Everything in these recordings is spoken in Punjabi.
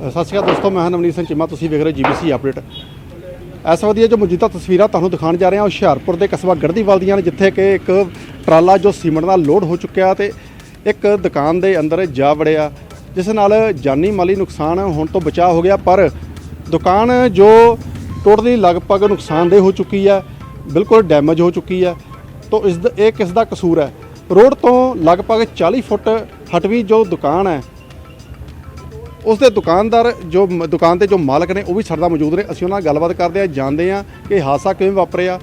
ਸਤਿ ਸ਼੍ਰੀ ਅਕਾਲ ਦੋਸਤੋ, ਮੈਂ ਨਵਨੀਤ ਸਿੰਘ ਚੀਮਾ, ਤੁਸੀਂ ਵੇਖ ਰਹੇ ਜੀਬੀਸੀ ਅਪਡੇਟ। ਇਸ ਵਧੀਆ ਜੋ ਮੌਜੂਦਾ ਤਸਵੀਰਾਂ ਤੁਹਾਨੂੰ ਦਿਖਾਉਣ ਜਾ ਰਹੇ ਹਾਂ ਹੁਸ਼ਿਆਰਪੁਰ ਦੇ ਕਸਬਾ ਗੜਦੀਵਾਲ ਦੀਆਂ ਨੇ, ਜਿੱਥੇ ਕਿ ਇੱਕ ਟਰਾਲਾ ਜੋ ਸੀਮੈਂਟ ਨਾਲ ਲੋਡ ਹੋ ਚੁੱਕਿਆ ਤੇ ਇੱਕ ਦੁਕਾਨ ਦੇ ਅੰਦਰ ਜਾ ਵੜਿਆ, ਜਿਸ ਨਾਲ ਜਾਨੀ ਮਾਲੀ ਨੁਕਸਾਨ ਹੋਣ ਤੋਂ ਬਚਾਅ ਹੋ ਗਿਆ, ਪਰ ਦੁਕਾਨ ਜੋ ਟੋਟਲੀ ਲਗਭਗ ਨੁਕਸਾਨਦੇਹ ਹੋ ਚੁੱਕੀ ਹੈ ਬਿਲਕੁਲ ਡੈਮੇਜ ਹੋ ਚੁੱਕੀ ਹੈ ਤੋਂ ਇਸ ਦਾ, ਇਹ ਕਿਸ ਦਾ ਕਸੂਰ ਹੈ? ਰੋਡ ਤੋਂ ਲਗਭਗ 40 ਫੁੱਟ ਹਟਵੀਂ ਜੋ ਦੁਕਾਨ ਹੈ ਉਸ ਦੇ ਦੁਕਾਨਦਾਰ ਜੋ ਮ- ਦੁਕਾਨ ਦੇ ਜੋ ਮਾਲਕ ਨੇ, ਉਹ ਵੀ ਸਾਡੇ ਨਾਲ ਮੌਜੂਦ ਨੇ। ਅਸੀਂ ਉਹਨਾਂ ਨਾਲ ਗੱਲਬਾਤ ਕਰਦੇ ਆ ਜਾਣਦੇ ਆ ਕਿ ਹਾਦਸਾ ਕਿਵੇਂ ਵਾਪਰਿਆ।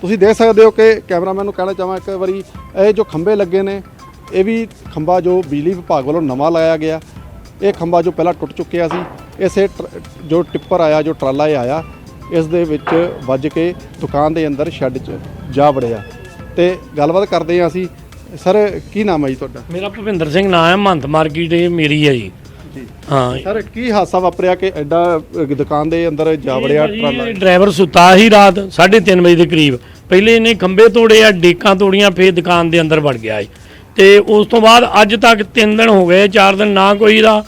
ਤੁਸੀਂ ਦੇਖ ਸਕਦੇ ਹੋ ਕਿ ਕੈਮਰਾਮੈਨ ਨੂੰ ਕਹਿਣਾ ਚਾਹਾਂ ਇੱਕ ਵਾਰੀ, ਇਹ ਜੋ ਖੰਭੇ ਲੱਗੇ ਨੇ, ਇਹ ਵੀ ਖੰਭਾ ਜੋ ਬਿਜਲੀ ਵਿਭਾਗ ਵੱਲੋਂ ਨਵਾਂ ਲਾਇਆ ਗਿਆ। ਇਹ ਖੰਭਾ ਜੋ ਪਹਿਲਾਂ ਟੁੱਟ ਚੁੱਕਿਆ ਸੀ, ਇਸੇ ਟਰ- ਜੋ ਟਿੱਪਰ ਆਇਆ, ਜੋ ਟਰਾਲਾ ਇਹ ਆਇਆ, ਇਸ ਦੇ ਵਿੱਚ ਵੱਜ ਕੇ ਦੁਕਾਨ ਦੇ ਅੰਦਰ ਸ਼ੈੱਡ 'ਚ ਜਾ ਵੜਿਆ। ਤੇ ਗੱਲਬਾਤ ਕਰਦੇ ਆ ਅਸੀਂ। ਸਰ, ਕੀ ਨਾਮ ਹੈ ਜੀ ਤੁਹਾਡਾ? ਮੇਰਾ ਭੁਪਿੰਦਰ ਸਿੰਘ ਨਾਮ ਹੈ ਮਹੰਤ ਮਾਰਕੀਟ, ਇਹ ਮੇਰੀ ਹੈ ਜੀ। ਹਾਂ। ਸਰ ਕੀ ਹਾਦਸਾ ਵਾਪਰਿਆ ਕਿ ਐਡਾ ਅ, ਦੁਕਾਨ ਦੇ ਅੰਦਰ ਜਾ ਵੜਿਆ ਟਰਾਲਾ? ਇਹ ਡਰਾਈਵਰ ਸੁੱਤਾ ਹੀ ਰਾਤ 3:30 ਵਜੇ ਦੇ ਕਰੀਬ। ਪਹਿਲੇ ਇਹਨੇ ਖੰਬੇ ਤੋੜੇ ਆ ਡੇਕਾਂ ਤੋੜੀਆਂ ਫੇਰ ਦੁਕਾਨ ਦੇ ਅੰਦਰ ਵੜ ਗਿਆ ਤੇ ਉਸ ਤੋਂ ਬਾਅਦ ਅੱਜ ਤੱਕ 3 ਦਿਨ ਹੋ ਗਏ 4 ਦਿਨ ਨਾ ਕੋਈ ਦਾ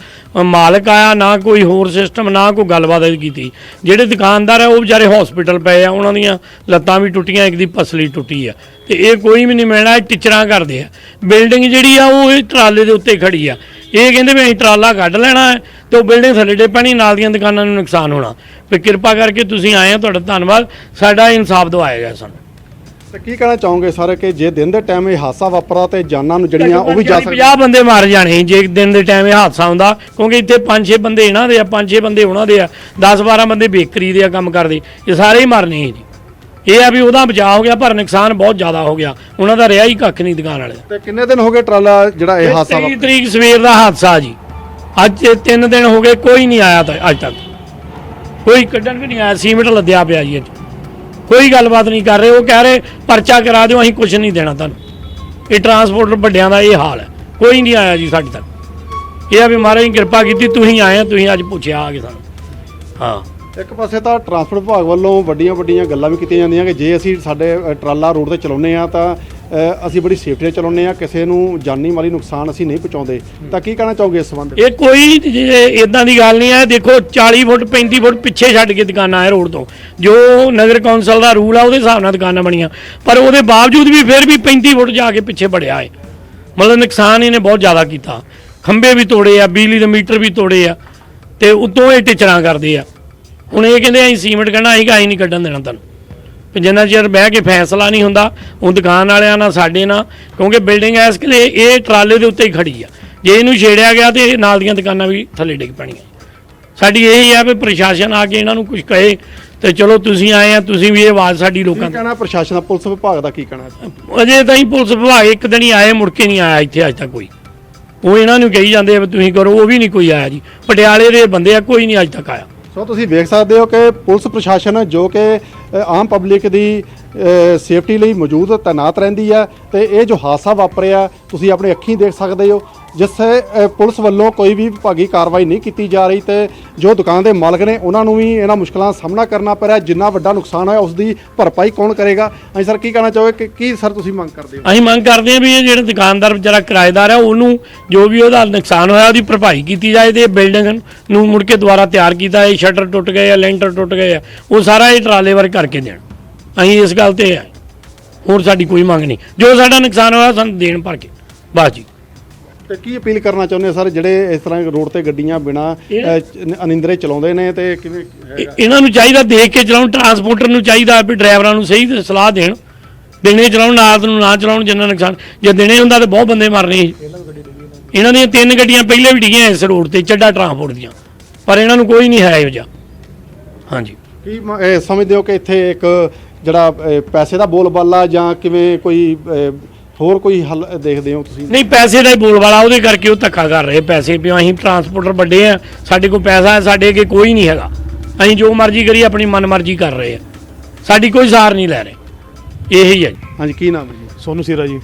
ਮਾਲਕ ਆਇਆ ਨਾ ਕੋਈ ਹੋਰ ਸਿਸਟਮ ਨਾ ਕੋਈ ਗੱਲਬਾਤ ਇਹਦੀ ਕੀਤੀ। ਜਿਹੜੇ ਦੁਕਾਨਦਾਰ ਆ ਉਹ ਵਿਚਾਰੇ ਹਸਪੀਟਲ ਪਏ ਆ ਉਹਨਾਂ ਦੀਆਂ ਲੱਤਾਂ ਵੀ ਟੁੱਟੀਆਂ ਇੱਕ ਦੀ ਪਸਲੀ ਟੁੱਟੀ ਆ। ਤੇ ਇਹ ਕੋਈ ਵੀ ਨਹੀਂ ਮਿਲਣਾ ਇਹ ਟਿਚਰਾਂ ਕਰਦੇ ਆ। ਬਿਲਡਿੰਗ ਜਿਹੜੀ ਆ ਉਹ ਇਹ ਟਰਾਲੇ ਦੇ ਉੱਤੇ ਖੜੀ ਆ। ਇਹ ਕਹਿੰਦੇ ਵੀ ਅਸੀਂ ਟਰਾਲਾ ਕੱਢ ਲੈਣਾ ਹੈ ਤੇ ਉਹ ਬਿਲਡਿੰਗ ਥੱਲੇ ਡੇ ਪੈਣੀ ਨਾਲ ਦੀਆਂ ਦੁਕਾਨਾਂ ਨੂੰ ਨੁਕਸਾਨ ਹੋਣਾ। ਵੀ ਕਿਰਪਾ ਕਰਕੇ ਤੁਸੀਂ ਆਏ ਆ ਤੁਹਾਡਾ ਧੰਨਵਾਦ। ਸਾਡਾ ਇਨਸਾਫ ਦਵਾਏਗਾ ਸਾਨੂੰ। ਤੇ ਕੀ ਕਹਿਣਾ ਚਾਹੋਗੇ ਸਰ ਕਿ ਜੇ ਦਿਨ ਦੇ ਟਾਈਮ ਇਹ ਹਾਦਸਾ ਵਾਪਰਾ ਤੇ ਜਾਨਾਂ ਨੂੰ ਜਿਹੜੀਆਂ ਉਹ ਵੀ ਜਾ ਸਕਦੀਆਂ? 50 ਬੰਦੇ ਮਾਰ ਜਾਣੇ ਜੇ ਦਿਨ ਦੇ ਟਾਈਮ ਇਹ ਹਾਦਸਾ ਹੁੰਦਾ ਕਿਉਂਕਿ ਇੱਥੇ 5-6 ਬੰਦੇ ਇਹਨਾਂ ਦੇ ਆ 5-6 ਬੰਦੇ ਉਹਨਾਂ ਦੇ ਆ 10-12 ਬੰਦੇ ਬੇਕਰੀ ਦੇ ਆ ਕੰਮ ਕਰਦੇ। ਇਹ ਸਾਰੇ ਹੀ ਮਰਨੇ ਜੀ। ਇਹ ਆ ਵੀ ਉਹਦਾ ਬਚਾਅ ਹੋ ਗਿਆ ਪਰ ਨੁਕਸਾਨ ਬਹੁਤ ਜ਼ਿਆਦਾ ਹੋ ਗਿਆ। ਉਹਨਾਂ ਦਾ ਰਿਹਾ ਹੀ ਕੱਖ ਨਹੀਂ ਦੁਕਾਨ ਵਾਲੇ ਤੇ ਕਿੰਨੇ ਦਿਨ ਹੋ ਗਏ ਟਰਾਲਾ ਜਿਹੜਾ ਇਹ ਹਾਦਸਾ 23 ਵਾਪਰਿਆ? ਤਰੀਕ ਸਵੇਰ ਦਾ ਹਾਦਸਾ ਜੀ। ਅੱਜ 3 ਦਿਨ ਹੋ ਗਏ ਕੋਈ ਨਹੀਂ ਆਇਆ ਤਾਂ ਅੱਜ ਤੱਕ। ਕੋਈ ਕੱਢਣ ਵੀ ਨਹੀਂ ਆਇਆ ਸੀਮਿੰਟ ਲੱਦਿਆ ਪਿਆ ਜੀ ਅੱਜ ਕੋਈ ਗੱਲਬਾਤ ਨਹੀਂ ਕਰ ਰਹੇ ਉਹ ਕਹਿ ਰਹੇ ਪਰਚਾ ਕਰਾ ਦਿਓ ਅਸੀਂ ਕੁਝ ਨਹੀਂ ਦੇਣਾ ਤੁਹਾਨੂੰ। ਇਹ ਟਰਾਂਸਪੋਰਟਰ ਵੱਡਿਆਂ ਦਾ ਇਹ ਹਾਲ ਹੈ। ਕੋਈ ਨਹੀਂ ਆਇਆ ਜੀ ਸਾਡੇ ਤੱਕ। ਇਹ ਆ ਵੀ ਮਹਾਰਾਜ ਦੀ ਕਿਰਪਾ ਕੀਤੀ ਤੁਸੀਂ ਆਏ ਤੁਸੀਂ ਅੱਜ ਪੁੱਛਿਆ ਆ ਕੇ ਸਾਨੂੰ। ਹਾਂ। ਇੱਕ ਪਾਸੇ ਤਾਂ ਟਰਾਂਸਪੋਰਟ ਵਿਭਾਗ ਵੱਲੋਂ ਵੱਡੀਆਂ ਵੱਡੀਆਂ ਗੱਲਾਂ ਵੀ ਕੀਤੀਆਂ ਜਾਂਦੀਆਂ ਕਿ ਜੇ ਅਸੀਂ ਸਾਡੇ ਅ, ਟਰਾਲਾ ਰੋਡ ਤੇ ਚਲਾਉਂਦੇ ਆ ਤਾਂ ਅ, ਅਸੀਂ ਬੜੀ ਸੇਫਟੀ ਨਾਲ ਚਲਾਉਂਦੇ ਆ ਕਿਸੇ ਨੂੰ ਜਾਨੀ ਮਾਲੀ ਨੁਕਸਾਨ ਅਸੀਂ ਨਹੀਂ ਪਹੁੰਚਾਉਂਦੇ। ਤਾਂ ਕੀ ਕਹਿਣਾ ਚਾਹੋਗੇ ਇਸ ਸੰਬੰਧ ਵਿੱਚ? ਇਹ ਕੋਈ ਇਦਾਂ ਦੀ ਗੱਲ ਨਹੀਂ ਹੈ ਦੇਖੋ 40 ਫੁੱਟ 35 ਫੁੱਟ ਪਿੱਛੇ ਛੱਡ ਕੇ ਦੁਕਾਨਾਂ ਹੈ ਰੋਡ ਤੋਂ। ਜੋ ਨਗਰ ਕੌਂਸਲ ਦਾ ਰੂਲ ਆ ਉਹਦੇ ਹਿਸਾਬ ਨਾਲ ਦੁਕਾਨਾਂ ਬਣੀਆਂ। ਪਰ ਉਹਦੇ ਬਾਵਜੂਦ ਵੀ ਫਿਰ ਵੀ 35 ਫੁੱਟ ਜਾ ਕੇ ਪਿੱਛੇ ਵੜਿਆ ਹੈ। ਮਤਲਬ ਨੁਕਸਾਨ ਇਹਨੇ ਬਹੁਤ ਜ਼ਿਆਦਾ ਕੀਤਾ। ਖੰਭੇ ਵੀ ਤੋੜੇ ਆ ਬਿਜਲੀ ਦੇ ਮੀਟਰ ਵੀ ਤੋੜੇ ਆ ਤੇ ਉਤੋਂ ਇਹ ਟਿਚਰਾਂ ਕਰਦੇ ਆ। ਹੁਣ ਇਹ ਕਹਿੰਦੇ ਅਸੀਂ ਸੀਮੈਂਟ ਕਹਿਣਾ ਅਸੀਂ ਕਾਈ ਨਹੀਂ ਕੱਢਣ ਦੇਣਾ ਤੁਹਾਨੂੰ। ਵੀ ਜਿੰਨਾ ਚਿਰ ਬਹਿ ਕੇ ਫੈਸਲਾ ਨਹੀਂ ਹੁੰਦਾ ਉਹ ਦੁਕਾਨ ਵਾਲਿਆਂ ਨਾਲ ਸਾਡੇ ਨਾਲ ਕਿਉਂਕਿ ਬਿਲਡਿੰਗ ਐਸ ਕਿ ਇਹ ਟਰਾਲੇ ਦੇ ਉੱਤੇ ਹੀ ਖੜੀ ਆ। ਜੇ ਇਹਨੂੰ ਛੇੜਿਆ ਗਿਆ ਤੇ ਨਾਲ ਦੀਆਂ ਦੁਕਾਨਾਂ ਵੀ ਥੱਲੇ ਡਿੱਗ ਪੈਣੀਆਂ। ਸਾਡੀ ਇਹ ਹੀ ਆ ਵੀ ਪ੍ਰਸ਼ਾਸਨ ਆ ਕੇ ਇਹਨਾਂ ਨੂੰ ਕੁਝ ਕਹੇ ਤੇ ਚਲੋ ਤੁਸੀਂ ਆਏ ਆ ਤੁਸੀਂ ਵੀ ਇਹ ਆਵਾਜ਼ ਸਾਡੀ ਲੋਕਾਂ ਕੀ ਕਹਿਣਾ ਪ੍ਰਸ਼ਾਸਨ ਦਾ ਪੁਲਿਸ ਵਿਭਾਗ ਦਾ ਕੀ ਕਹਿਣਾ? ਅਜੇ ਤਾਂ ਹੀ ਪੁਲਿਸ ਵਿਭਾਗ ਇੱਕ ਦਿਨ ਹੀ ਆਏ ਮੁੜ ਕੇ ਨਹੀਂ ਆਇਆ ਇੱਥੇ ਅੱਜ ਤੱਕ ਕੋਈ। ਉਹ ਇਹਨਾਂ ਨੂੰ ਕਹੀ ਜਾਂਦੇ ਆ ਵੀ ਤੁਸੀਂ ਕਰੋ ਉਹ ਵੀ ਨਹੀਂ ਕੋਈ ਆਇਆ ਜੀ। ਪਟਿਆਲੇ ਦੇ ਬੰਦੇ ਆ ਕੋਈ ਨਹੀਂ ਅੱਜ ਤੱਕ ਆਇਆ। ਸੋ ਤੁਸੀਂ ਵੇਖ ਸਕਦੇ ਹੋ ਕਿ ਪੁਲਿਸ ਪ੍ਰਸ਼ਾਸਨ ਜੋ ਕਿ ਆਮ ਪਬਲਿਕ ਦੀ ਸੇਫਟੀ ਲਈ ਮੌਜੂਦ ਤਾਇਨਾਤ ਰਹਿੰਦੀ ਹੈ ਤੇ ਇਹ ਜੋ ਹਾਦਸਾ ਵਾਪਰਿਆ, ਤੁਸੀਂ ਆਪਣੀ ਅੱਖੀਂ ਦੇਖ ਸਕਦੇ ਹੋ। ਜਿੱਥੇ ਅ, ਪੁਲਿਸ ਵੱਲੋਂ ਕੋਈ ਵੀ ਵਿਭਾਗੀ ਕਾਰਵਾਈ ਨਹੀਂ ਕੀਤੀ ਜਾ ਰਹੀ ਤੇ ਜੋ ਦੁਕਾਨ ਦੇ ਮਾਲਕ ਨੇ ਉਹਨਾਂ ਨੂੰ ਵੀ ਇਹਨਾਂ ਮੁਸ਼ਕਲਾਂ ਦਾ ਸਾਹਮਣਾ ਕਰਨਾ ਪੈ ਰਿਹਾ। ਜਿੰਨਾ ਵੱਡਾ ਨੁਕਸਾਨ ਹੋਇਆ ਉਸ ਦੀ ਭਰਪਾਈ ਕੌਣ ਕਰੇਗਾ? ਅਸੀਂ ਸਰ ਕੀ ਕਹਿਣਾ ਚਾਹੋਗੇ? ਕਿ ਕੀ ਸਰ ਤੁਸੀਂ ਮੰਗ ਕਰਦੇ ਹੋ? ਅਸੀਂ ਮੰਗ ਕਰਦੇ ਹਾਂ ਵੀ ਇਹ ਜਿਹੜਾ ਦੁਕਾਨਦਾਰ ਵਿਚਾਰਾ ਕਿਰਾਏਦਾਰ ਹੈ ਉਹਨੂੰ ਜੋ ਵੀ ਉਹਦਾ ਨੁਕਸਾਨ ਹੋਇਆ ਉਹਦੀ ਭਰਪਾਈ ਕੀਤੀ ਜਾਏ ਤੇ ਬਿਲਡਿੰਗ ਨੂੰ ਮੁੜ ਕੇ ਦੁਬਾਰਾ ਤਿਆਰ ਕੀਤਾ ਇਹ ਸ਼ਟਰ ਟੁੱਟ ਗਏ ਆ ਲੈਂਟਰ ਟੁੱਟ ਗਏ ਆ ਉਹ ਸਾਰਾ ਇਹ ਟਰਾਲੇ ਵਰ ਕਰਕੇ ਦੇਣ। ਅਸੀਂ ਇਸ ਗੱਲ ਤੇ ਆ ਹੋਰ ਸਾਡੀ ਕੋਈ ਮੰਗ ਨਹੀਂ। ਜੋ ਸਾਡਾ ਨੁਕਸਾਨ ਹੋਇਆ ਸਾਨੂੰ ਦੇਣ ਭਰ ਕੇ। ਬਸ ਜੀ। ਤੇ ਕੀ ਅਪੀਲ ਕਰਨਾ ਚਾਹੁੰਦੇ ਸਰ ਜਿਹੜੇ ਇਸ ਤਰ੍ਹਾਂ ਰੋਡ ਤੇ ਗੱਡੀਆਂ ਬਿਨਾ ਅਨਿੰਦਰੇ ਚਲਾਉਂਦੇ ਨੇ ਤੇ ਕਿਵੇਂ ਇਹ- ਇਹਨਾਂ ਨੂੰ ਚਾਹੀਦਾ ਦੇਖ ਕੇ ਚਲਾਉਣ ਟਰਾਂਸਪੋਰਟਰ ਨੂੰ ਚਾਹੀਦਾ ਵੀ ਡਰਾਈਵਰਾਂ ਨੂੰ ਸਹੀ ਸਲਾਹ ਦੇਣ। ਦਿਨੇ ਚਲਾਉਣ ਰਾਤ ਨੂੰ ਨਾ ਚਲਾਉਣ ਜਿੰਨਾ ਨੁਕਸਾਨ ਜੇ ਦਿਨੇ ਹੁੰਦਾ ਤਾਂ ਬਹੁਤ ਬੰਦੇ ਮਰਨੇ ਸੀ। ਇਹਨਾਂ ਦੀਆਂ ਤਿੰਨ ਗੱਡੀਆਂ ਪਹਿਲੇ ਵੀ ਡਿੱਗੀਆਂ ਇਸ ਰੋਡ ਤੇ ਚੱਡਾ ਟਰਾਂਸਪੋਰਟ ਦੀਆਂ। ਪਰ ਇਹਨਾਂ ਨੂੰ ਕੋਈ ਨਹੀਂ ਹੈ ਇਹੋ ਜਿਹਾ। ਹਾਂਜੀ। ਕੀ ਮ- ਇਹ ਸਮਝਦੇ ਹੋ ਕਿ ਇੱਥੇ ਇੱਕ ਜਿਹੜਾ ਅਹ, ਪੈਸੇ ਦਾ ਬੋਲਬਾਲਾ ਜਾਂ ਕਿਵੇਂ ਕੋਈ ਅਹ, ਹੋਰ ਕੋਈ ਹੱਲ ਦੇਖਦੇ ਹੋ ਤੁਸੀਂ? ਨਹੀਂ ਪੈਸੇ ਦਾ ਹੀ ਬੋਲ ਵਾਲਾ ਉਹਦੇ ਕਰਕੇ ਉਹ ਧੱਕਾ ਕਰ ਰਹੇ ਪੈਸੇ ਵੀ ਅਸੀਂ ਟਰਾਂਸਪੋਰਟਰ ਵੱਡੇ ਆ ਸਾਡੇ ਕੋਲ ਪੈਸਾ ਹੈ ਸਾਡੇ ਅੱਗੇ ਕੋਈ ਨਹੀਂ ਹੈਗਾ। ਅਸੀਂ ਜੋ ਮਰਜ਼ੀ ਕਰੀ ਆਪਣੀ ਮਨਮਰਜ਼ੀ ਕਰ ਰਹੇ ਆ। ਸਾਡੀ ਕੋਈ ਸਾਰ ਨਹੀਂ ਲੈ ਰਹੇ। ਇਹੀ ਹੈ ਜੀ। ਹਾਂਜੀ ਕੀ ਨਾਮ ਹੈ ਜੀ? ਸੋਨੂ ਸੀਰਾ ਜੀ।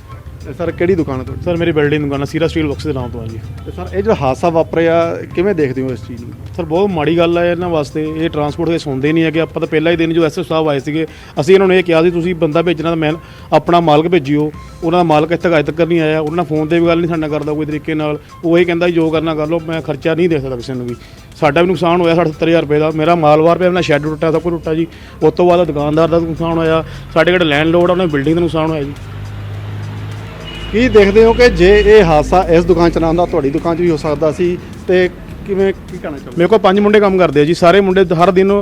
ਤੇ ਸਰ ਕਿਹੜੀ ਦੁਕਾਨ ਹੈ ਤੁਹਾਡੀ? ਸਰ ਮੇਰੀ ਬਿਲਡਿੰਗ ਦੁਕਾਨ ਹੈ ਸੀਰਾ ਸਟੀਲ ਬਾਕਸ ਦੇ ਨਾਮ ਤੋਂ ਹੈ ਜੀ। ਤੇ ਸਰ ਇਹ ਜਿਹੜਾ ਹਾਦਸਾ ਵਾਪਰਿਆ ਕਿਵੇਂ ਦੇਖਦੇ ਹੋ ਇਸ ਚੀਜ਼ ਨੂੰ? ਸਰ ਬਹੁਤ ਮਾੜੀ ਗੱਲ ਹੈ ਇਹਨਾਂ ਵਾਸਤੇ। ਇਹ ਟਰਾਂਸਪੋਰਟ ਦੇ ਸੁਣਦੇ ਨਹੀਂ ਹੈਗੇ। ਆਪਾਂ ਤਾਂ ਪਹਿਲਾ ਹੀ ਦਿਨ ਜੋ ਐਸਐਸ ਸਾਹਿਬ ਆਏ ਸੀਗੇ ਅਸੀਂ ਇਹਨਾਂ ਨੂੰ ਇਹ ਕਿਹਾ ਸੀ ਤੁਸੀਂ ਬੰਦਾ ਭੇਜਣਾ ਤਾਂ ਮੈਂ ਆਪਣਾ ਮਾਲਕ ਭੇਜਿਓ। ਉਹਨਾਂ ਦਾ ਮਾਲਕ ਇੱਥੇ ਤੱਕ ਅਜੇ ਤੱਕ ਨਹੀਂ ਆਇਆ। ਉਹਨਾਂ ਫੋਨ ਤੇ ਵੀ ਗੱਲ ਨਹੀਂ ਸਾਡੇ ਨਾਲ ਕਰਦਾ ਕੋਈ ਤਰੀਕੇ ਨਾਲ। ਉਹ ਇਹ ਕਹਿੰਦਾ ਜੋ ਕਰਨਾ ਕਰ ਲਓ ਮੈਂ ਖਰਚਾ ਨਹੀਂ ਦੇ ਸਕਦਾ ਕਿਸੇ ਨੂੰ ਵੀ। ਸਾਡਾ ਵੀ ਨੁਕਸਾਨ ਹੋਇਆ 70000 ਰੁਪਏ ਦਾ। ਮੇਰਾ ਮਾਲ ਵਾਰ ਪਿਆ ਮੇਰਾ ਸ਼ੈੱਡ ਟੁੱਟਾ ਸਭ ਕੁਝ ਟੁੱਟਾ ਜੀ। ਉਸ ਤੋਂ ਬਾਅਦ ਦੁਕਾਨਦਾਰ ਦਾ ਨੁਕਸਾਨ ਹੋਇਆ। ਸਾਡੇ ਜਿਹੜੇ ਲੈਂਡਲੋਡ ਆ ਉਹਨਾਂ ਬਿਲਡਿੰਗ ਦਾ ਨੁਕਸਾਨ ਹੋਇਆ ਜੀ। ਕੀ ਦੇਖਦੇ ਹੋ ਕਿ ਜੇ ਇਹ ਹਾਦਸਾ ਇਸ ਦੁਕਾਨ 'ਚ ਨਾ ਹੁੰਦਾ ਤੁਹਾਡੀ ਦੁਕਾਨ 'ਚ ਵੀ ਹੋ ਸਕਦਾ ਸੀ ਤੇ ਕਿਵੇਂ ਕੀ ਕਹਿਣਾ ਚਾਹੁੰਦੇ ਮੇਰੇ ਕੋਲ ਪੰਜ ਮੁੰਡੇ ਕੰਮ ਕਰਦੇ ਆ ਜੀ ਸਾਰੇ ਮੁੰਡੇ ਹਰ ਦਿਨ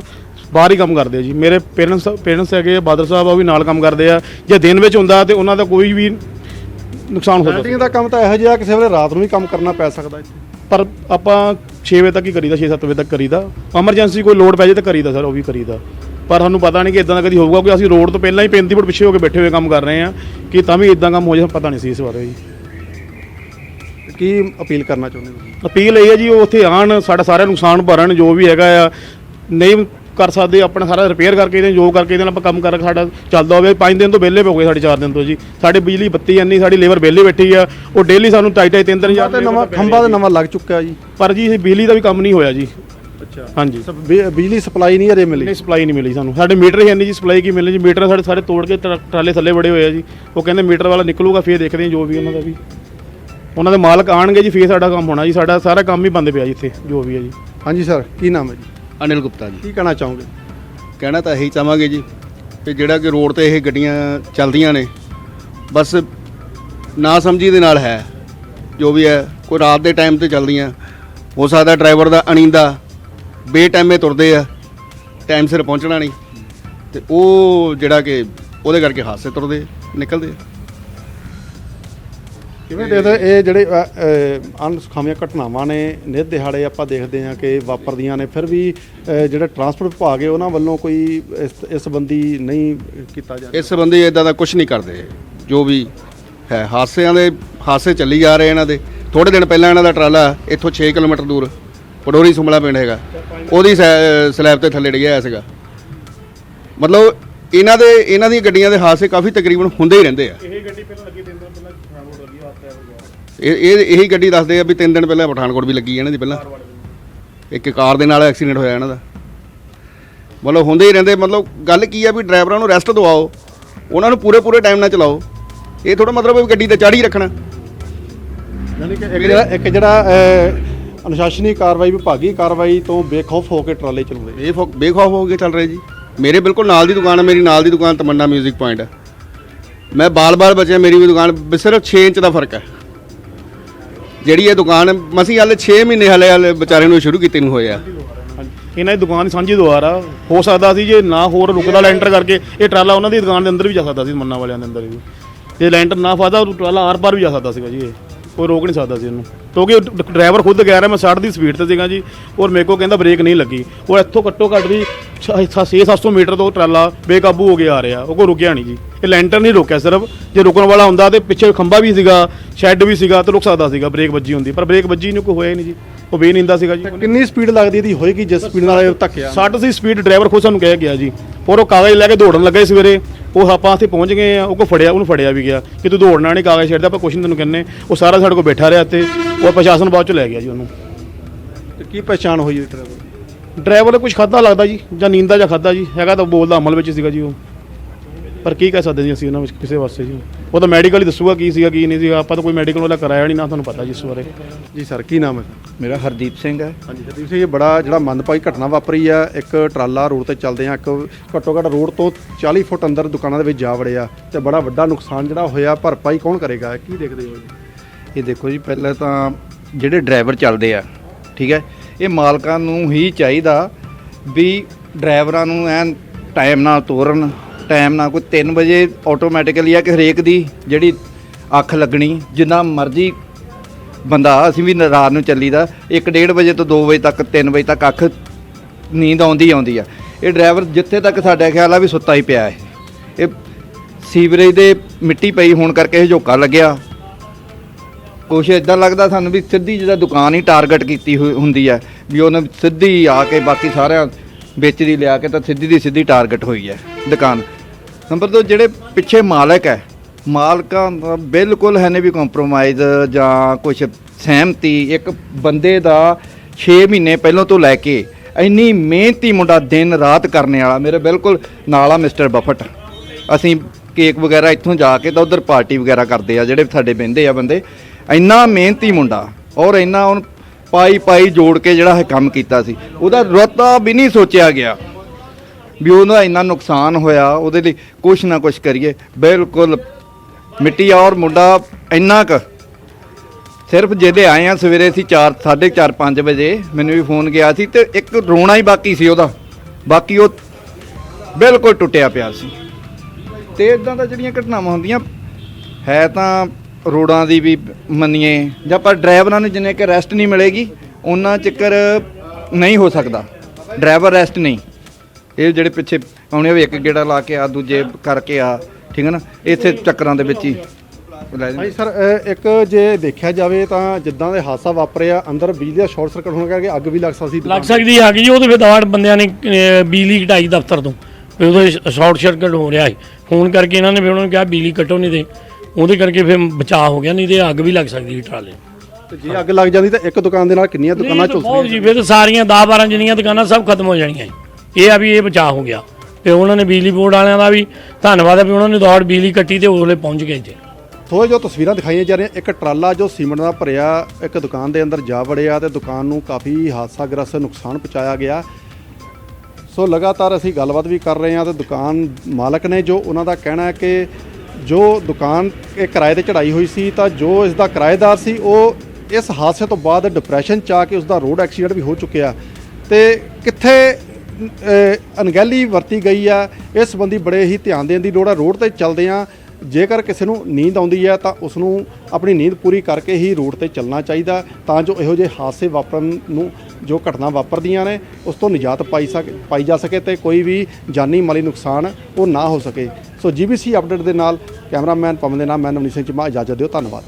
ਬਾਹਰ ਹੀ ਕੰਮ ਕਰਦੇ ਆ ਜੀ। ਮੇਰੇ ਪੇਰੈਂਟਸ ਪੇਰੈਂਟਸ ਹੈਗੇ ਆ, ਬਾਦਰ ਸਾਹਿਬ ਆ ਉਹ ਵੀ ਨਾਲ ਕੰਮ ਕਰਦੇ ਆ। ਜੇ ਦਿਨ ਵਿੱਚ ਹੁੰਦਾ ਤੇ ਉਹਨਾਂ ਦਾ ਕੋਈ ਵੀ ਨੁਕਸਾਨ ਹੋ ਸਕਦਾ ਵੈਲਡਿੰਗ ਦਾ ਕੰਮ ਤਾਂ ਇਹੋ ਜਿਹਾ ਕਿਸੇ ਵੇਲੇ ਰਾਤ ਨੂੰ ਵੀ ਕੰਮ ਕਰਨਾ ਪੈ ਸਕਦਾ ਇੱਥੇ। ਪਰ ਆਪਾਂ 6 ਵਜੇ ਤੱਕ ਹੀ ਕਰੀਦਾ 6-7 ਵਜੇ ਤੱਕ ਕਰੀਦਾ। ਐਮਰਜੈਂਸੀ ਕੋਈ ਲੋਡ ਪੈ ਜੇ ਤਾਂ ਕਰੀਦਾ ਸਰ ਉਹ ਵੀ ਕਰੀਦਾ। ਪਰ ਸਾਨੂੰ ਪਤਾ ਨਹੀਂ ਕਿ ਇਦਾਂ ਦਾ ਕਦੀ ਹੋਊਗਾ ਕਿ ਅਸੀਂ ਰੋਡ ਤੋਂ ਪਹਿਲਾਂ ਹੀ 35 ਫੁੱਟ ਪਿੱਛੇ ਹੋ ਕੇ ਬੈਠੇ ਹੋਏ ਕੰਮ ਕਰ ਰਹੇ ਆ ਕਿ ਤਾਂ ਵੀ ਇਦਾਂ ਕੰਮ ਹੋ ਜਾਏ ਪਤਾ ਨਹੀਂ ਸੀ ਇਸ ਬਾਰੇ ਜੀ। ਕੀ ਅਪੀਲ ਕਰਨਾ ਚਾਹੁੰਦੇ ਹੋ ਅਪੀਲ ਇਹ ਹੈ ਜੀ ਉਹ ਉੱਥੇ ਆਣ ਸਾਡਾ ਸਾਰਾ ਨੁਕਸਾਨ ਭਰਨ ਜੋ ਵੀ ਹੈਗਾ ਆ ਨਹੀਂ ਕਰ ਸਕਦੇ ਆਪਣਾ ਸਾਰਾ ਰਿਪੇਅਰ ਕਰਕੇ ਇਹਦੇ ਜੋ ਕਰਕੇ ਇਹਦੇ ਨਾਲ ਆਪਾਂ ਕੰਮ ਕਰ ਸਾਡਾ ਚੱਲਦਾ ਹੋਵੇ। 5 ਦਿਨ ਤੋਂ ਵਿਹਲੇ ਹੋ ਗਏ ਸਾਡੇ 4 ਦਿਨ ਤੋਂ ਜੀ। ਸਾਡੇ ਬਿਜਲੀ ਬੱਤੀ ਇੰਨੀ ਸਾਡੀ ਲੇਬਰ ਵਿਹਲੇ ਬੈਠੀ ਆ। ਉਹ ਡੇਲੀ ਸਾਨੂੰ ਢਾਈ ਢਾਈ ਤਿੰਨ ਹਜ਼ਾਰ ਤੇ ਨਵਾਂ ਖੰਭਾ ਤੇ ਨਵਾਂ ਲੱਗ ਚੁੱਕਾ ਜੀ। ਪਰ ਜੀ ਇਹ ਬਿਜਲੀ ਦਾ ਵੀ ਕੰਮ ਨਹੀਂ ਹੋਇਆ ਜੀ। ਅੱਛਾ। ਹਾਂਜੀ। ਬਿਜਲੀ ਸਪਲਾਈ ਨਹੀਂ ਅਜੇ ਮਿਲੀ? ਨਹੀਂ ਸਪਲਾਈ ਨਹੀਂ ਮਿਲੀ ਸਾਨੂੰ। ਸਾਡੇ ਮੀਟਰ ਹੀ ਨਹੀਂ ਜੀ ਸਪਲਾਈ ਕੀ ਮਿਲਣੀ ਜੀ? ਮੀਟਰ ਸਾਡੇ ਸਾਰੇ ਤੋੜ ਕੇ ਟਰਾ- ਟਰਾਲੇ ਥੱਲੇ ਬੜੇ ਹੋਏ ਆ ਜੀ। ਉਹ ਕਹਿੰਦੇ ਮੀਟਰ ਵਾਲਾ ਨਿਕਲੂਗਾ ਫੇਰ ਦੇਖਦੇ ਹਾਂ ਜੋ ਵੀ ਉਹਨਾਂ ਦਾ ਵੀ। ਉਹਨਾਂ ਦੇ ਮਾਲਕ ਆਣਗੇ ਜੀ ਫੇਰ ਸਾਡਾ ਕੰਮ ਹੋਣਾ ਜੀ। ਸਾਡਾ ਸਾਰਾ ਕੰਮ ਹੀ ਬੰਦ ਪਿਆ ਜੀ ਇੱਥੇ ਜੋ ਵੀ ਹੈ ਜੀ। ਹਾਂਜੀ ਸਰ ਕੀ ਨਾਮ ਹੈ ਜੀ? ਅਨਿਲ ਗੁਪਤਾ ਜੀ। ਕੀ ਕਹਿਣਾ ਚਾਹੋਗੇ? ਕਹਿਣਾ ਤਾਂ ਇਹੀ ਚਾਹਾਂਗੇ ਜੀ ਕਿ ਜਿਹੜਾ ਕਿ ਰੋਡ ਤੇ ਇਹ ਗੱਡੀਆਂ ਚੱਲਦੀਆਂ ਨੇ ਬਸ ਨਾ ਸਮਝੀ ਦੇ ਨਾਲ ਹੈ। ਜੋ ਵੀ ਹੈ ਕੋਈ ਰਾਤ ਦੇ ਟਾਈਮ ਤੇ ਚੱਲਦੀਆਂ। ਹੋ ਸਕਦਾ ਡਰਾਈਵਰ ਦਾ ਅਣੀਂਦਾ ਬੇਟਾਈਮੇ ਤੁਰਦੇ ਆ ਟਾਈਮ ਸਿਰ ਪਹੁੰਚਣਾ ਨਹੀਂ। ਤੇ ਉਹ ਜਿਹੜਾ ਕਿ ਉਹਦੇ ਕਰਕੇ ਹਾਦਸੇ ਤੁਰਦੇ ਨਿਕਲਦੇ ਆ। ਕਿਵੇਂ ਦੇਖਦੇ ਇਹ ਜਿਹੜੇ ਅ, ਅ, ਅਣਸੁਖਾਵੀਆਂ ਘਟਨਾਵਾਂ ਨੇ ਨਿਤ ਦਿਹਾੜੇ ਆਪਾਂ ਦੇਖਦੇ ਹਾਂ ਕਿ ਵਾਪਰਦੀਆਂ ਨੇ ਫਿਰ ਵੀ ਜਿਹੜਾ ਟਰਾਂਸਪੋਰਟ ਵਿਭਾਗ ਹੈ ਉਹਨਾਂ ਵੱਲੋਂ ਕੋਈ ਇਸ ਇਸ ਸੰਬੰਧੀ ਨਹੀਂ ਕੀਤਾ ਜਾ ਰਿਹਾ ਇਸ ਸੰਬੰਧੀ ਇਦਾਂ ਦਾ ਕੁਝ ਨਹੀਂ ਕਰਦੇ ਜੋ ਵੀ ਹੈ। ਹਾਦਸਿਆਂ ਦੇ ਹਾਦਸੇ ਚੱਲੀ ਜਾ ਰਹੇ ਇਹਨਾਂ ਦੇ। ਥੋੜੇ ਦਿਨ ਪਹਿਲਾਂ ਇਹਨਾਂ ਦਾ ਟਰਾਲਾ ਇੱਥੋਂ 6 ਕਿਲੋਮੀਟਰ ਦੂਰ ਪਡੋਰੀ ਸੁਮਲਾ ਪਿੰਡ ਹੈਗਾ। ਉਹਦੀ ਸੈ- ਸਲੈਬ ਤੇ ਥੱਲੇ ਡਿੱਗਿਆ ਹੋਇਆ ਸੀਗਾ। ਮਤਲਬ ਇਹਨਾਂ ਦੇ ਇਹਨਾਂ ਦੀਆਂ ਗੱਡੀਆਂ ਦੇ ਹਾਦਸੇ ਕਾਫੀ ਤਕਰੀਬਨ ਹੁੰਦੇ ਹੀ ਰਹਿੰਦੇ ਆ। ਇਹ ਗੱਡੀ ਪਹਿਲਾਂ ਲੱਗੀ ਤਿੰਨ ਦਿਨ ਪਹਿਲਾਂ ਪਠਾਨਕੋਟ ਲੱਗੀ ਹਾਦਸਾ ਇਹ ਇਹ ਇਹੀ ਗੱਡੀ ਦੱਸਦੇ ਆ ਵੀ 3 ਦਿਨ ਪਹਿਲਾਂ ਪਠਾਨਕੋਟ ਵੀ ਲੱਗੀ ਇਹਨਾਂ ਦੀ ਪਹਿਲਾਂ। ਇੱਕ ਕਾਰ ਦੇ ਨਾਲ ਐਕਸੀਡੈਂਟ ਹੋਇਆ ਇਹਨਾਂ ਦਾ। ਮਤਲਬ ਹੁੰਦੇ ਹੀ ਰਹਿੰਦੇ ਮਤਲਬ ਗੱਲ ਕੀ ਆ ਵੀ ਡਰਾਈਵਰਾਂ ਨੂੰ ਰੈਸਟ ਦਵਾਓ। ਉਹਨਾਂ ਨੂੰ ਪੂਰੇ ਪੂਰੇ ਟਾਈਮ ਨਾਲ ਚਲਾਓ। ਇਹ ਥੋੜਾ ਮਤਲਬ ਗੱਡੀ ਤੇ ਚਾੜੀ ਰੱਖਣਾ। ਯਾਨੀ ਕਿ ਇੱਕ ਜਿਹੜਾ ਇੱਕ ਜਿਹੜਾ ਅ, ਅਨੁਸ਼ਾਸਨੀ ਕਾਰਵਾਈ ਵਿਭਾਗੀ ਕਾਰਵਾਈ ਤੋਂ ਬੇਖੌਫ ਹੋ ਕੇ ਟਰਾਲੇ ਚਲਾਉਂਦੇ। ਬੇਖੌਫ ਬੇਖੌਫ ਹੋ ਕੇ ਚੱਲ ਰਹੇ ਜੀ। ਮੇਰੇ ਬਿਲਕੁਲ ਨਾਲ ਦੀ ਦੁਕਾਨ ਹੈ ਮੇਰੀ ਨਾਲ ਦੀ ਦੁਕਾਨ ਤਮੰਨਾ 뮤직 ਪੁਆਇੰਟ ਹੈ ਮੈਂ ਬਾਲ-ਬਾਲ ਬਚਿਆ ਮੇਰੀ ਵੀ ਦੁਕਾਨ ਸਿਰਫ 6 ਇੰਚ ਦਾ ਫ਼ਰਕ ਹੈ ਜਿਹੜੀ ਇਹ ਦੁਕਾਨ ਮਸੀਂ ਹਾਲੇ 6 ਮਹੀਨੇ ਹਾਲੇ ਹਾਲੇ ਵਿਚਾਰੇ ਨੂੰ ਸ਼ੁਰੂ ਕੀਤੇ ਨੂੰ ਹੋਏ ਆ। ਇਹਨਾਂ ਦੀ ਦੁਕਾਨ ਸਾਂਝੀ ਦੁਆਰ ਆ। ਹੋ ਸਕਦਾ ਸੀ ਜੇ ਨਾ ਹੋਰ ਰੁਕਦਾ ਲੈਂਟਰ ਕਰਕੇ ਇਹ ਟਰਾਲਾ ਉਹਨਾਂ ਦੀ ਦੁਕਾਨ ਦੇ ਅੰਦਰ ਵੀ ਜਾ ਸਕਦਾ ਸੀ ਮੰਨਾ ਵਾਲਿਆਂ ਦੇ ਅੰਦਰ ਵੀ। ਜੇ ਲੈਂਟਰ ਨਾ ਫਾਦਾ ਉਹ ਟਰਾਲਾ ਆਰ ਪਾਰ ਵੀ ਜਾ ਸਕਦਾ ਸੀਗਾ ਜੀ ਇਹ। ਕੋਈ ਰੋਕ ਨਹੀਂ ਸਕਦਾ ਸੀ ਇਹਨੂੰ ਕਿਉਂਕਿ ਡਰਾਈਵਰ ਖੁਦ ਕਹਿ ਰਿਹਾ, ਮੈਂ 60 ਦੀ ਸਪੀਡ ਤੇ ਸੀਗਾ ਜੀ। ਔਰ ਮੇਰੇ ਕੋ ਕਹਿੰਦਾ ਬ੍ਰੇਕ ਨਹੀਂ ਲੱਗੀ। ਉਹ ਇੱਥੋਂ ਘੱਟੋ ਘੱਟ ਵੀ 6-700 ਮੀਟਰ ਤੋਂ ਟਰਾਲਾ ਬੇਕਾਬੂ ਹੋ ਕੇ ਆ ਰਿਹਾ। ਉਹ ਕੋ ਰੁਕਿਆ ਨਹੀਂ ਜੀ। ਇਹ ਲੈਂਟਰ ਨਹੀਂ ਰੋਕਿਆ ਸਿਰਫ। ਜੇ ਰੁਕਣ ਵਾਲਾ ਹੁੰਦਾ ਤੇ ਪਿੱਛੇ ਖੰਭਾ ਵੀ ਸੀਗਾ ਸ਼ੈੱਡ ਵੀ ਸੀਗਾ ਤੇ ਰੁਕ ਸਕਦਾ ਸੀਗਾ ਬ੍ਰੇਕ ਵੱਜੀ ਹੁੰਦੀ। ਪਰ ਬ੍ਰੇਕ ਵੱਜੀ ਨਹੀਂ ਕੋਈ ਹੋਇਆ ਹੀ ਨਹੀਂ ਜੀ। ਉਹ ਬੇਨਿੰਦਾ ਸੀਗਾ ਜੀ। ਕਿੰਨੀ ਸਪੀਡ ਲੱਗਦੀ ਇਹਦੀ? ਹੋਏਗੀ ਜਿਸ ਸਪੀਡ ਨਾਲ ਇਹ ਧੱਕਿਆ? 60 ਸੀ ਸਪੀਡ ਡਰਾਈਵਰ ਖੁਦ ਸਾਨੂੰ ਕਹਿ ਗਿਆ ਜੀ। ਔਰ ਉਹ ਕਾਗਜ਼ ਲੈ ਕੇ ਦੌੜਨ ਲੱਗਾ ਸਵੇਰੇ। ਉਹ ਆਪਾਂ ਇੱਥੇ ਪਹੁੰਚ ਗਏ ਆ ਉਹ ਕੋ ਫੜਿਆ ਉਹਨੂੰ ਫੜਿਆ ਵੀ ਗਿਆ ਕਿ ਤੂੰ ਦੌੜਨਾ ਨਹੀਂ ਕਾਗਜ਼ ਛੱਡਦਾ ਆਪਾਂ ਕੁਛ ਨਹੀਂ ਤੈਨੂੰ ਕਹਿੰਨੇ ਉਹ ਸਾਰਾ ਸਾਡੇ ਕੋਲ ਬੈਠਾ ਰਿਹਾ ਤੇ ਉਹ ਪ੍ਰਸ਼ਾਸਨ ਬਾਅਦ ਚ ਲੈ ਗਿਆ ਜੀ ਉਹਨੂੰ। ਤੇ ਕੀ ਪਛਾਣ ਹੋਈ ਇਹ ਡਰਾਈਵਰ ਡਰਾਈਵਰ ਨੇ ਕੁਝ ਖਾਦਾ ਲੱਗਦਾ ਜੀ ਜਾਂ ਨੀਂਦਾ ਜਾਂ ਖਾਦਾ ਜੀ ਹੈਗਾ ਤਾਂ ਬੋਲਦਾ ਅਮਲ ਵਿੱਚ ਸੀਗਾ ਜੀ ਉਹ। ਪਰ ਕੀ ਕਹਿ ਸਕਦੇ ਜੀ ਅਸੀਂ ਉਹਨਾਂ ਵਿੱਚ ਕਿਸੇ ਵਾਸਤੇ ਜੀ। ਉਹ ਤਾਂ ਮੈਡੀਕਲ ਹੀ ਦੱਸੂਗਾ ਕੀ ਸੀਗਾ ਕੀ ਨਹੀਂ ਸੀਗਾ। ਆਪਾਂ ਤਾਂ ਕੋਈ ਮੈਡੀਕਲ ਵਾਲਾ ਕਰਾਇਆ ਨਹੀਂ ਨਾ ਤੁਹਾਨੂੰ ਪਤਾ ਜੀ ਇਸ ਬਾਰੇ। ਜੀ ਸਰ ਕੀ ਨਾਮ ਹੈ? ਮੇਰਾ ਹਰਦੀਪ ਸਿੰਘ ਹੈ। ਹਾਂਜੀ ਹਰਦੀਪ ਸਿੰਘ ਇਹ ਬੜਾ ਜਿਹੜਾ ਮੰਦਭਾਗੀ ਘਟਨਾ ਵਾਪਰੀ ਆ। ਇੱਕ ਟਰਾਲਾ ਰੋਡ ਤੇ ਚੱਲਦੇ ਆ ਇੱਕ ਘੱਟੋ ਘੱਟ ਰੋਡ ਤੋਂ 40 ਫੁੱਟ ਅੰਦਰ ਦੁਕਾਨਾਂ ਦੇ ਵਿੱਚ ਜਾ ਵੜਿਆ ਤੇ ਬੜਾ ਵੱਡਾ ਨੁਕਸਾਨ ਜਿਹੜਾ ਹੋਇਆ ਭਰਪਾਈ ਕੌਣ ਕਰੇਗਾ? ਕੀ ਦੇਖਦੇ ਹੋ? ਜੀ ਇਹ ਦੇਖੋ ਜੀ ਪਹਿਲਾਂ ਤਾਂ ਜਿਹੜੇ ਡਰਾਈਵਰ ਚੱਲਦੇ ਆ ਠੀਕ ਹੈ ਇਹ ਮਾਲਕਾਂ ਨੂੰ ਹੀ ਚਾਹੀਦਾ ਵੀ ਡਰਾਈਵਰਾਂ ਨੂੰ ਐਨ ਟਾਈਮ ਨਾਲ ਤੋਰਨ ਟਾਈਮ ਨਾਲ, ਕੋਈ 3 ਵਜੇ ਆਟੋਮੈਟਿਕਲੀ ਆ ਕਿ ਹਰੇਕ ਦੀ ਜਿਹੜੀ ਅੱਖ ਲੱਗਣੀ, ਜਿੰਨਾ ਮਰਜ਼ੀ ਬੰਦਾ, ਅਸੀਂ ਵੀ ਨ- ਰਾਤ ਨੂੰ ਚੱਲੀਦਾ 1:30 ਵਜੇ ਤੋਂ 2 ਵਜੇ ਤੱਕ 3 ਵਜੇ ਤੱਕ ਅੱਖ ਨੀਂਦ ਆਉਂਦੀ ਆਉਂਦੀ ਆ। ਇਹ ਡਰਾਈਵਰ ਜਿੱਥੇ ਤੱਕ ਸਾਡਾ ਖਿਆਲ ਆ ਵੀ ਸੁੱਤਾ ਹੀ ਪਿਆ ਹੈ। ਇਹ ਸੀਵਰੇਜ ਦੇ ਮਿੱਟੀ ਪਈ ਹੋਣ ਕਰਕੇ ਇਹ ਝੋਕਾ ਲੱਗਿਆ। ਕੁਛ ਇਦਾਂ ਲੱਗਦਾ ਸਾਨੂੰ ਵੀ ਸਿੱਧੀ ਜਿਹਦਾ ਦੁਕਾਨ ਹੀ ਟਾਰਗੇਟ ਕੀਤੀ ਹੋਈ ਹੁੰਦੀ ਹੈ ਵੀ ਉਹਨੇ ਸਿੱਧੀ ਆ ਕੇ ਬਾਕੀ ਸਾਰਿਆਂ ਵਿੱਚ ਦੀ ਲਿਆ ਕੇ ਤਾਂ ਸਿੱਧੀ ਦੀ ਸਿੱਧੀ ਟਾਰਗੇਟ ਹੋਈ ਹੈ ਦੁਕਾਨ। ਨੰਬਰ 2 ਜਿਹੜੇ ਪਿੱਛੇ ਮਾਲਕ ਹੈ, ਮਾਲਕਾਂ ਦਾ ਬਿਲਕੁਲ ਹੈ ਨੇ ਵੀ ਕੰਪਰੋਮਾਈਜ਼ ਜਾਂ ਕੁਝ ਸਹਿਮਤੀ। ਇੱਕ ਬੰਦੇ ਦਾ 6 ਮਹੀਨੇ ਪਹਿਲਾਂ ਤੋਂ ਲੈ ਕੇ ਇੰਨੀ ਮਿਹਨਤੀ ਮੁੰਡਾ ਦਿਨ ਰਾਤ ਕਰਨੇ ਵਾਲਾ, ਮੇਰੇ ਬਿਲਕੁਲ ਨਾਲ ਆ ਮਿਸਟਰ ਬਫਟ ਅਸੀਂ ਕੇਕ ਵਗੈਰਾ ਇੱਥੋਂ ਜਾ ਕੇ ਤਾਂ ਉਧਰ ਪਾਰਟੀ ਵਗੈਰਾ ਕਰਦੇ ਆ, ਜਿਹੜੇ ਸਾਡੇ ਬਹਿੰਦੇ ਆ ਬੰਦੇ। ਇੰਨਾ ਮਿਹਨਤੀ ਮੁੰਡਾ ਔਰ ਇੰਨਾ ਹੁਣ ਪਾਈ ਪਾਈ ਜੋੜ ਕੇ ਜਿਹੜਾ ਇਹ ਕੰਮ ਕੀਤਾ ਸੀ। ਉਹਦਾ ਰਤਾ ਵੀ ਨਹੀਂ ਸੋਚਿਆ ਗਿਆ। ਵੀ ਉਹਦਾ ਇੰਨਾ ਨੁਕਸਾਨ ਹੋਇਆ, ਉਹਦੇ ਲਈ ਕੁਛ ਨਾ ਕੁਛ ਕਰੀਏ। ਬਿਲਕੁਲ ਮਿੱਟੀ ਔਰ ਮੁੰਡਾ ਇੰਨਾ ਕ ਸਿਰਫ ਜਿਹਦੇ ਆਏ ਆ ਸਵੇਰੇ ਅਸੀਂ 4 4:30 5 ਵਜੇ, ਮੈਨੂੰ ਵੀ ਫੋਨ ਗਿਆ ਸੀ ਤੇ ਇੱਕ ਰੋਣਾ ਹੀ ਬਾਕੀ ਸੀ ਉਹਦਾ। ਬਾਕੀ ਉਹ ਬਿਲਕੁਲ ਟੁੱਟਿਆ ਪਿਆ ਸੀ। ਤੇ ਇਦਾਂ ਦਾ ਜਿਹੜੀਆਂ ਘਟਨਾਵਾਂ ਹੁੰਦੀਆਂ, ਹੈ ਤਾਂ ਰੋਡਾਂ ਦੀ ਵੀ ਮੰਨੀਏ ਜਾਂ ਪਰ ਡਰਾਈਵਰਾਂ ਨੂੰ ਜਿੰਨੇ ਕਿ ਰੈਸਟ ਨਹੀਂ ਮਿਲੇਗੀ ਉਹਨਾਂ ਚੱਕਰ ਨਹੀਂ ਹੋ ਸਕਦਾ। ਡਰਾਈਵਰ ਰੈਸਟ ਨਹੀਂ। ਇਹ ਜਿਹੜੇ ਪਿੱਛੇ ਆਉਣੇ ਵੀ ਇੱਕ ਗੇੜਾ ਲਾ ਕੇ ਆ ਦੂਜੇ ਕਰਕੇ ਆ ਠੀਕ ਹੈ ਨਾ? ਇਥੇ ਚੱਕਰਾਂ ਦੇ ਵਿੱਚ ਹੀ। ਹਾਂਜੀ ਸਰ ਇੱਕ ਜੇ ਦੇਖਿਆ ਜਾਵੇ ਤਾਂ ਜਿੱਦਾਂ ਦੇ ਹਾਦਸਾ ਵਾਪਰਿਆ ਅੰਦਰ ਬਿਜਲੀ ਦਾ ਸ਼ਾਰਟ ਸਰਕਟ ਹੋਣ ਕਰਕੇ ਅੱਗ ਵੀ ਲੱਗ ਸਕਦੀ ਲੱਗ ਸਕਦੀ ਆ ਗਈ ਉਹਦੇ ਫਿਰ ਦਵਾੜ ਬੰਦਿਆਂ ਨੇ ਬਿਜਲੀ ਘਟਾਈ ਦਫ਼ਤਰ ਤੋਂ। ਵੀ ਉਹਦੇ ਸ਼ਾਰਟ ਸਰਕਟ ਹੋ ਰਿਹਾ ਸੀ। ਫੋਨ ਕਰਕੇ ਇਹਨਾਂ ਨੇ ਫਿਰ ਉਹਨਾਂ ਨੂੰ ਕਿਹਾ ਬਿਜਲੀ ਕੱਟੋ ਨਹੀਂ ਤੇ ਉਹਦੇ ਕਰਕੇ ਫਿਰ ਬਚਾਅ ਹੋ ਗਿਆ ਨਹੀਂ ਤੇ ਅੱਗ ਵੀ ਲੱਗ ਸਕਦੀ ਸੀ ਟਰਾਲੇ। ਨੂੰ। ਤੇ ਜੇ ਅੱਗ ਲੱਗ ਜਾਂਦੀ ਤਾਂ ਇੱਕ ਦੁਕਾਨ ਦੇ ਨਾਲ ਕਿੰਨੀਆਂ ਦੁਕਾਨਾਂ ਝੁਲਸ ਬਹੁਤ ਜੀ ਫਿਰ ਤਾਂ ਸਾਰੀਆਂ 10 12 ਜਿੰਨੀਆਂ ਦੁਕਾਨਾਂ ਸਭ ਖਤਮ ਹੋ ਜਾਣੀਆਂ। ਇਹ ਆ ਵੀ ਇਹ ਬਚਾਅ ਹੋ ਗਿਆ। ਤੇ ਉਹਨਾਂ ਨੇ ਬਿਜਲੀ ਬੋਰਡ ਵਾਲਿਆਂ ਦਾ ਵੀ ਧੰਨਵਾਦ ਹੈ ਵੀ ਉਹਨਾਂ ਨੇ ਦੌੜ ਬਿਜਲੀ ਕੱਟੀ ਤੇ ਉਹਲੇ ਪਹੁੰਚ ਗਏ ਜੀ ਇਹ ਜੋ ਤਸਵੀਰਾਂ ਦਿਖਾਈਆਂ ਜਾ ਰਹੀਆਂ। ਇੱਕ ਟਰਾਲਾ ਜੋ ਸੀਮੈਂਟ ਦਾ ਭਰਿਆ ਇੱਕ ਦੁਕਾਨ ਦੇ ਅੰਦਰ ਜਾ ਵੜਿਆ ਤੇ ਦੁਕਾਨ ਨੂੰ ਕਾਫੀ ਹਾਦਸਾਗ੍ਰਸਤ ਨੁਕਸਾਨ ਪਹੁੰਚਾਇਆ ਗਿਆ। ਸੋ ਲਗਾਤਾਰ ਅਸੀਂ ਗੱਲਬਾਤ ਵੀ ਕਰ ਰਹੇ ਹਾਂ ਤੇ ਦੁਕਾਨ ਮਾਲਕ ਨੇ ਜੋ ਉਹਨਾਂ ਦਾ ਕਹਿਣਾ ਹੈ ਕਿ ਜੋ ਦੁਕਾਨ ਇਹ ਕਿਰਾਏ ਤੇ ਚੜਾਈ ਹੋਈ ਸੀ ਤਾਂ ਜੋ ਇਸ ਦਾ ਕਿਰਾਏਦਾਰ ਸੀ, ਉਹ ਇਸ ਹਾਦਸੇ ਤੋਂ ਬਾਅਦ ਡਿਪਰੈਸ਼ਨ ਚ ਆ ਕੇ ਉਸ ਦਾ ਰੋਡ ਐਕਸੀਡੈਂਟ ਵੀ ਹੋ ਚੁੱਕਿਆ। ਤੇ ਕਿੱਥੇ ਅਣਗਹਿਲੀ ਵਰਤੀ ਗਈ ਆ, ਇਸ ਸੰਬੰਧੀ ਬੜੇ ਹੀ ਧਿਆਨ ਦੇਣ ਦੀ ਲੋੜ ਹੈ ਰੋਡ ਤੇ ਚੱਲਦੇ ਆ, ਜੇਕਰ ਕਿਸੇ ਨੂੰ ਨੀਂਦ ਆਉਂਦੀ ਹੈ ਤਾਂ ਉਸ ਨੂੰ ਆਪਣੀ ਨੀਂਦ ਪੂਰੀ ਕਰਕੇ ਹੀ ਰੋਡ ਤੇ ਚੱਲਣਾ ਚਾਹੀਦਾ, ਤਾਂ ਜੋ ਇਹੋ ਜਿਹੇ ਹਾਦਸੇ ਵਾਪਰਨ ਨੂੰ, ਜੋ ਘਟਨਾ ਵਾਪਰਦੀਆਂ ਨੇ, ਉਸ ਤੋਂ ਨਿਜਾਤ ਪਾਈ ਸਕੇ, ਪਾਈ ਜਾ ਸਕੇ ਤੇ ਕੋਈ ਵੀ ਜਾਨੀ ਮਾਲੀ ਨੁਕਸਾਨ ਉਹ ਨਾ ਹੋ ਸਕੇ। ਸੋ ਜੀਬੀਸੀ ਅਪਡੇਟ ਦੇ ਨਾਲ ਕੈਮਰਾਮੈਨ ਪਵਨ ਦੇ ਨਾਮ ਮੈਂ ਨਵਨੀਤ ਸਿੰਘ ਚੀਮਾ, ਇਜਾਜ਼ਤ ਦਿਓ, ਧੰਨਵਾਦ।